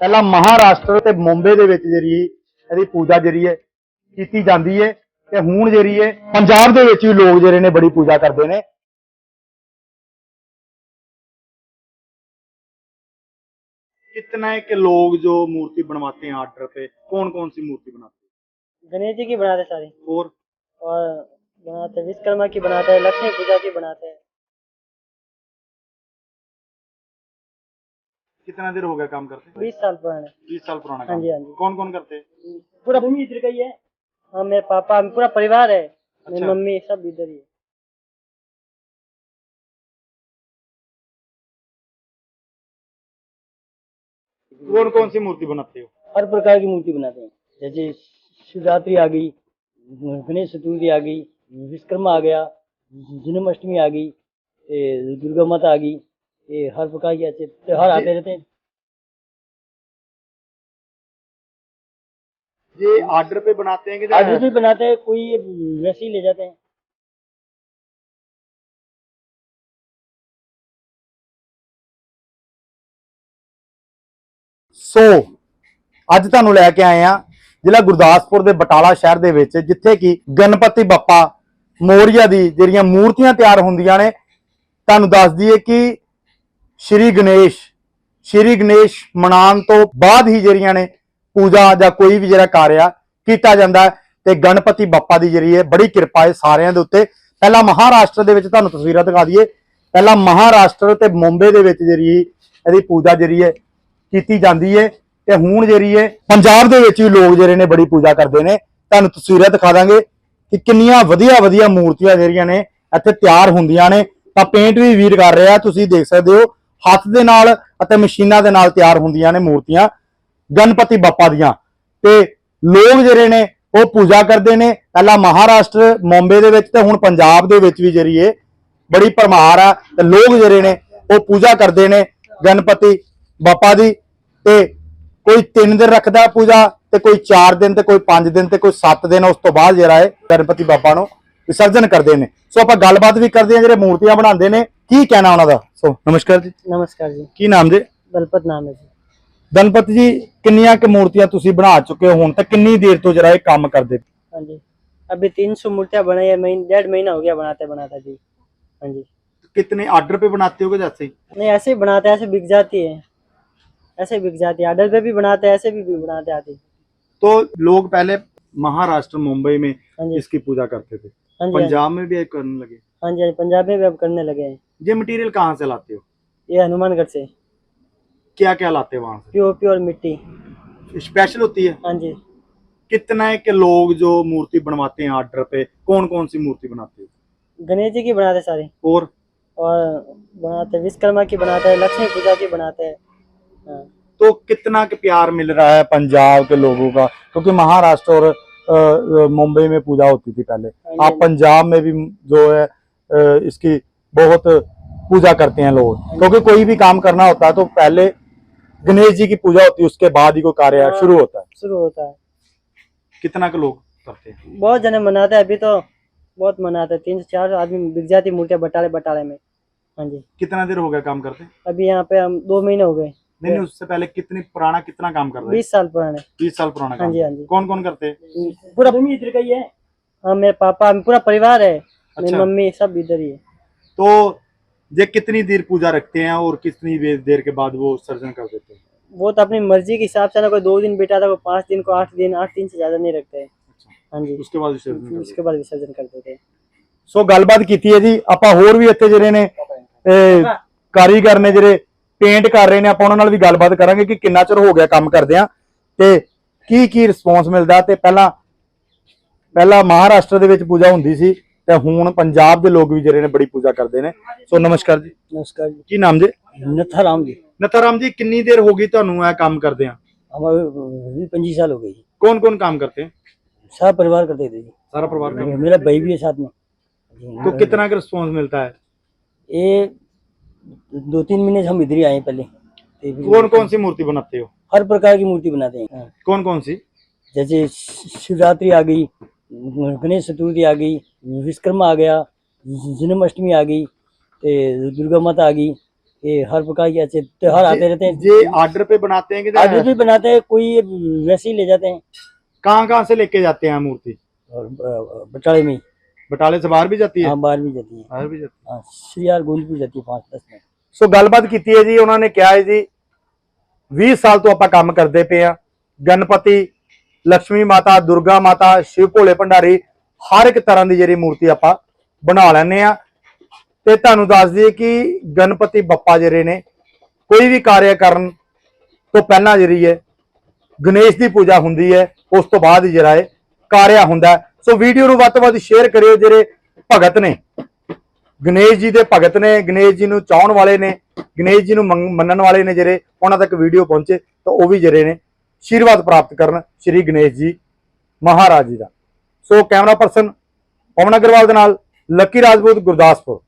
ਪਹਿਲਾਂ ਮਹਾਰਾਸ਼ਟਰ ਤੇ ਮੁੰਬਈ ਦੇ ਵਿੱਚ ਜਿਹੜੀ ਇਹਦੀ ਪੂਜਾ ਜਿਹੜੀ ਹੈ ਕੀਤੀ ਜਾਂਦੀ ਹੈ ਤੇ ਹੁਣ ਜਿਹੜੀ ਹੈ ਪੰਜਾਬ ਦੇ ਵਿੱਚ ਵੀ ਲੋਕ ਜਿਹੜੇ ਨੇ ਬੜੀ ਪੂਜਾ ਕਰਦੇ ਨੇ कितना है कि लोग जो मूर्ति बनवाते हैं ऑर्डर पे कौन कौन सी मूर्ति बनाते गणेश जी की बनाते हैं सारी हैं और और बनाते हैं विश्वकर्मा की बनाते हैं लक्ष्मी पूजा की बनाते हैं कितना देर हो गया काम करते? बीस साल पुराने। बीस साल पुराना हाँ जी, हाँ जी। कौन कौन करते? हैं पूरा भूमि इधर का ही है? हाँ मेरे पापा पूरा परिवार है। मेरी अच्छा। मम्मी सब इधर ही है। कौन कौन सी मूर्ति बनाते हो? हर प्रकार की मूर्ति बनाते हैं। जैसे शिवरात्रि आ गई गणेश चतुर्थी आ गई विश्वकर्मा आ गया जन्माष्टमी आ गई दुर्गा माता आ गई। ये हर प्रकार के अच्छे त्योहार आते रहते हैं ये ऑर्डर पे बनाते हैं कि आगे भी बनाते हैं कोई वैसे ही ले जाते हैं ਸੋ ਅੱਜ ਤੁਹਾਨੂੰ ਲੈ ਕੇ ਆਏ ਆ ਜ਼ਿਲ੍ਹਾ ਗੁਰਦਾਸਪੁਰ ਦੇ ਬਟਾਲਾ ਸ਼ਹਿਰ ਦੇ ਵਿੱਚ ਜਿੱਥੇ ਕਿ ਗਣਪਤੀ ਬੱਪਾ ਮੋਰੀਆ ਦੀ ਜਿਹੜੀਆਂ ਮੂਰਤੀਆਂ ਤਿਆਰ ਹੁੰਦੀਆਂ ਨੇ ਤੁਹਾਨੂੰ ਦੱਸ ਦਈਏ ਕਿ ਸ਼੍ਰੀ ਗਣੇਸ਼ ਸ਼੍ਰੀ ਗਣੇਸ਼ ਮਨਾਉਣ ਤੋਂ ਬਾਅਦ ਹੀ ਜਿਹੜੀਆਂ ਨੇ ਪੂਜਾ ਜਾਂ ਕੋਈ ਵੀ ਜਿਹੜਾ ਕਾਰਿਆ ਕੀਤਾ ਜਾਂਦਾ ਤੇ ਗਣਪਤੀ ਬੱਪਾ ਦੀ ਜਿਹੜੀ ਹੈ ਬੜੀ ਕਿਰਪਾ ਹੈ ਸਾਰਿਆਂ ਦੇ ਉੱਤੇ। ਪਹਿਲਾਂ ਮਹਾਰਾਸ਼ਟਰ ਦੇ ਵਿੱਚ ਤੁਹਾਨੂੰ ਤਸਵੀਰਾਂ ਦਿਖਾ ਦਈਏ। ਪਹਿਲਾਂ ਮਹਾਰਾਸ਼ਟਰ ਤੇ ਮੁੰਬਈ ਦੇ ਵਿੱਚ ਜਿਹੜੀ ਇਹਦੀ ਪੂਜਾ ਜਿਹੜੀ ਹੈ ਕੀਤੀ ਜਾਂਦੀ ਹੈ ਤੇ ਹੁਣ ਜਿਹੜੀ ਹੈ ਪੰਜਾਬ ਦੇ ਵਿੱਚ ਵੀ ਲੋਕ ਜਿਹੜੇ ਨੇ ਬੜੀ ਪੂਜਾ ਕਰਦੇ ਨੇ। ਤੁਹਾਨੂੰ ਤਸਵੀਰਾਂ ਦਿਖਾ ਦਾਂਗੇ ਕਿ ਕਿੰਨੀਆਂ ਵਧੀਆ ਵਧੀਆ ਮੂਰਤੀਆਂ ਜਿਹੜੀਆਂ ਨੇ ਇੱਥੇ ਤਿਆਰ ਹੁੰਦੀਆਂ ਨੇ। ਤਾਂ ਪੇਂਟ ਵੀ ਵੀਰ ਕਰ ਰਿਹਾ ਤੁਸੀਂ ਦੇਖ ਸਕਦੇ ਹੋ। ਹੱਥ ਦੇ ਨਾਲ ਅਤੇ ਮਸ਼ੀਨਾਂ ਦੇ ਨਾਲ ਤਿਆਰ ਹੁੰਦੀਆਂ ਨੇ ਮੂਰਤੀਆਂ, ਗਣਪਤੀ ਬਾਪਾ ਦੀਆਂ। ਤੇ ਲੋਕ ਜਿਹੜੇ ਨੇ, ਉਹ ਪੂਜਾ ਕਰਦੇ ਨੇ। ਪਹਿਲਾਂ ਮਹਾਰਾਸ਼ਟਰ, ਮੁੰਬਈ ਦੇ ਵਿੱਚ ਤੇ ਹੁਣ ਪੰਜਾਬ ਦੇ ਵਿੱਚ ਵੀ ਜਿਹੜੀ ਹੈ ਬੜੀ ਪਰਮਾਰ ਆ। ਤੇ ਲੋਕ ਜਿਹੜੇ ਨੇ, ਉਹ ਪੂਜਾ ਕਰਦੇ ਨੇ ਗਣਪਤੀ ਬਾਪਾ ਦੀ। ਤੇ ਕੋਈ 3 ਦਿਨ ਰੱਖਦਾ ਪੂਜਾ, ਤੇ ਕੋਈ 4 ਦਿਨ, ਤੇ ਕੋਈ 5 ਦਿਨ, ਤੇ ਕੋਈ 7 ਦਿਨ ਉਸ ਤੋਂ ਬਾਅਦ ਜਿਹੜਾ ਹੈ ਗਣਪਤੀ ਬਾਪਾ ਨੂੰ ਵਿਸਰਜਨ ਕਰਦੇ ਨੇ। ਸੋ ਆਪਾਂ ਗੱਲਬਾਤ ਵੀ ਕਰਦੇ ਹਾਂ, ਜਿਹੜੇ ਮੂਰਤੀਆਂ ਬਣਾਉਂਦੇ ਨੇ। ਕੀ ਕਹਿਣਾ ਉਹਨਾਂ ਦਾ? ਸੋ ਨਮਸਕਾਰ ਜੀ नमस्कार जी ਕੀ ਨਾਮ ਜੀ दलपत नाम है जी ਗਣਪਤੀ ਜੀ ਕਿੰਨੀਆਂ ਕਿ ਮੂਰਤੀਆਂ ਤੁਸੀਂ ਬਣਾ ਚੁੱਕੇ ਹੋ ਹੁਣ ਤੱਕ ਕਿੰਨੀ ਦੇਰ ਤੋਂ ਜਿਹੜਾ ਇਹ ਕੰਮ ਕਰਦੇ हाँ जी अभी तीन सौ मूर्तियाँ बनाई है महीने डेढ़ महीना हो गया बनाते बनाते जी हाँ जी कितने ऑर्डर पे बनाते हो कि जैसे ही नहीं ऐसे ही बनाते हैं ऐसे बिक जाती है ऐसे बिक जाती है ऑर्डर पे भी बनाते हैं ऐसे भी भी बनाते आती तो लोग पहले महाराष्ट्र मुंबई में हाँ जी इसकी पूजा करते थे हाँ जी हाँ जी पंजाब में भी एक करने लगे हाँ जी हाँ जी, पंजाब में भी अब करने लगे हैं ये मटेरियल कहाँ से लाते हो? ये हनुमानगढ़ से। क्या क्या लाते हो वहाँ पीओपी और मिट्टी। स्पेशल होती है? हाँ जी। कितना है कि लोग जो मूर्ति बनवाते हैं ऑर्डर पे कौन कौन सी मूर्ति बनाते हो? गणेश जी की बनाते हैं सारी। और? और बनाते विश्वकर्मा की बनाते हैं लक्ष्मी पूजा की बनाते हैं। हाँ। तो कितना के प्यार मिल रहा है पंजाब के लोगों का? क्योंकि महाराष्ट्र और मुंबई में पूजा होती थी पहले। हाँ आप पंजाब में भी जो है इसकी बहुत पूजा करते हैं लोग। क्योंकि कोई भी काम करना होता है तो पहले गणेश जी की पूजा होती है उसके बाद ही कोई कार्य हाँ। शुरू होता है। शुरू होता है। कितना के लोग करते हैं? बहुत जने मनाते हैं अभी तो बहुत मनाते हैं। तीन से चार आदमी बिक जाती मूर्तियाँ बटाले बटाले में। हाँ जी। कितना देर हो गया काम करते? अभी यहाँ पे हम दो महीने हो गए। नहीं नहीं उससे पहले कितनी पुराना कितना काम कर रहे हैं बीस साल पुराने। बीस साल पुराना हाँ जी हाँ जी। कौन कौन करते? हैं पूरा भूमि इधर का ही है। हाँ मेरे पापा पूरा परिवार है। मेरी अच्छा। मम्मी सब इधर ही है। तो ये कितनी देर पूजा रखते हैं और कितनी देर देर के बाद वो सर्जन कर देते हैं वो तो अपनी मर्जी के हिसाब से ना कोई दो दिन बेटा था कोई पाँच दिन को आठ दिन आठ दिन से ज्यादा नहीं रखते हैं अच्छा हाँ जी उसके बाद विसर्जन कर देते हैं। उसके बाद विसर्जन कर देते हैं ਸੋ ਗੱਲਬਾਤ ਕੀਤੀ ਹੈ ਜੀ ਆਪਾਂ ਹੋਰ ਵੀ ਇੱਥੇ ਜਿਹੜੇ ਨੇ ਇਹ ਕਾਰੀਗਰ ਨੇ ਜਿਹੜੇ ਪੇਂਟ ਕਰ ਰਹੇ ਨੇ ਆਪਾਂ ਉਹਨਾਂ ਨਾਲ ਵੀ ਗੱਲਬਾਤ ਕਰਾਂਗੇ ਕਿ ਕਿੰਨਾ ਚਿਰ ਹੋ ਗਿਆ ਕੰਮ ਕਰਦੇ ਆ ਤੇ ਕੀ ਕੀ ਰਿਸਪੌਂਸ ਮਿਲਦਾ ਤੇ ਪਹਿਲਾਂ ਪਹਿਲਾਂ ਮਹਾਰਾਸ਼ਟਰ ਦੇ ਵਿੱਚ ਪੂਜਾ ਹੁੰਦੀ ਸੀ ਤੇ ਹੁਣ ਪੰਜਾਬ ਦੇ ਲੋਕ ਵੀ ਜਿਹੜੇ ਨੇ ਬੜੀ ਪੂਜਾ ਕਰਦੇ ਨੇ ਸੋ ਨਮਸਕਾਰ ਜੀ नमस्कार जी ਕੀ ਨਾਮ ਜੀ नथाराम जी ਨਤਾਰਾਮ ਜੀ ਕਿੰਨੀ ਦੇਰ ਹੋ ਗਈ ਤੁਹਾਨੂੰ ਇਹ ਕੰਮ ਕਰਦੇ ਆ हमारे भी पंजीस साल हो गई ਕੌਣ ਕੌਣ काम करते हैं सारा परिवार करते थे जी सारा परिवार का मेरा भाई भी है साथ में तो कितना का रिस्पॉन्स मिलता है ये दो तीन महीने से हम इधर ही आए हैं पहले तो फिर कौन कौन सी मूर्ति बनाते हो हर प्रकार की मूर्ति बनाते हैं हाँ। कौन कौन सी जैसे शि- शिवरात्रि आ गई गणेश चतुर्थी आ गई विश्वकर्मा आ गया जन्माष्टमी आ गई ते दुर्गा माता आ गई ये हर प्रकार के अच्छे त्योहार आते रहते हैं ये ऑर्डर पे बनाते हैं कि आज भी बनाते हैं कोई वैसे ही ले जाते हैं कहाँ कहाँ से लेके जाते हैं मूर्ति और अ, बटाले में ही। बटाले से बाहर भी जाती है हाँ बाहर भी जाती है बाहर भी जाती हाँ श्रीयार गूंज भी जाती है पाँच दस में ਸੋ ਗੱਲਬਾਤ ਕੀਤੀ ਹੈ ਜੀ ਉਹਨਾਂ ਨੇ ਕਿਹਾ ਹੈ ਜੀ 20 ਸਾਲ ਤੋਂ ਆਪਾਂ ਕੰਮ ਕਰਦੇ ਪਏ ਆ ਗਣਪਤੀ ਲక్ష్ਮੀ ਮਾਤਾ, ਦੁਰਗਾ ਮਾਤਾ, ਸ਼ਿਵ ਭੋਲੇ ਭੰਡਾਰੀ, ਹਰ ਇੱਕ ਤਰ੍ਹਾਂ ਦੀ ਜਿਹੜੀ ਮੂਰਤੀ ਆਪਾਂ ਬਣਾ ਲੈਂਦੇ ਆ ਤੇ ਤੁਹਾਨੂੰ ਦੱਸ ਦਈਏ ਕਿ ਗਣਪਤੀ ਬੱਪਾ ਜਿਹੜੇ ਨੇ, ਕੋਈ ਵੀ ਕਾਰਿਆ ਕਰਨ ਤੋਂ ਪਹਿਲਾਂ ਜਿਹੜੀ ਹੈ, ਗਣੇਸ਼ ਦੀ ਪੂਜਾ ਹੁੰਦੀ ਹੈ, ਉਸ ਤੋਂ ਬਾਅਦ ਜਿਹੜਾ ਹੈ ਕਾਰਿਆ ਹੁੰਦਾ ਸੋ ਵੀਡੀਓ ਨੂੰ ਵੱਧ ਤੋਂ ਵੱਧ ਸ਼ੇਅਰ ਕਰਿਓ ਜਿਹੜੇ ਭਗਤ ਨੇ। ਗਣੇਸ਼ ਜੀ ਦੇ ਭਗਤ ਨੇ, ਗਣੇਸ਼ ਜੀ ਨੂੰ ਚਾਹਣ ਵਾਲੇ ਨੇ, ਗਣੇਸ਼ ਜੀ ਨੂੰ ਮੰਨ- ਮੰਨਣ ਵਾਲੇ ਨੇ ਜਿਹੜੇ, ਉਹਨਾਂ ਤੱਕ ਵੀਡੀਓ ਪਹੁੰਚੇ, ਤਾਂ ਉਹ ਵੀ ਜਿਹੜੇ ਨੇ ਆਸ਼ੀਰਵਾਦ ਪ੍ਰਾਪਤ ਕਰਨ ਸ਼੍ਰੀ ਗਣੇਸ਼ ਜੀ ਮਹਾਰਾਜ ਜੀ ਦਾ। So camera person Pawan Agarwal ਦੇ ਨਾਲ ਲੱਕੀ ਰਾਜਪੂਤ, ਗੁਰਦਾਸਪੁਰ।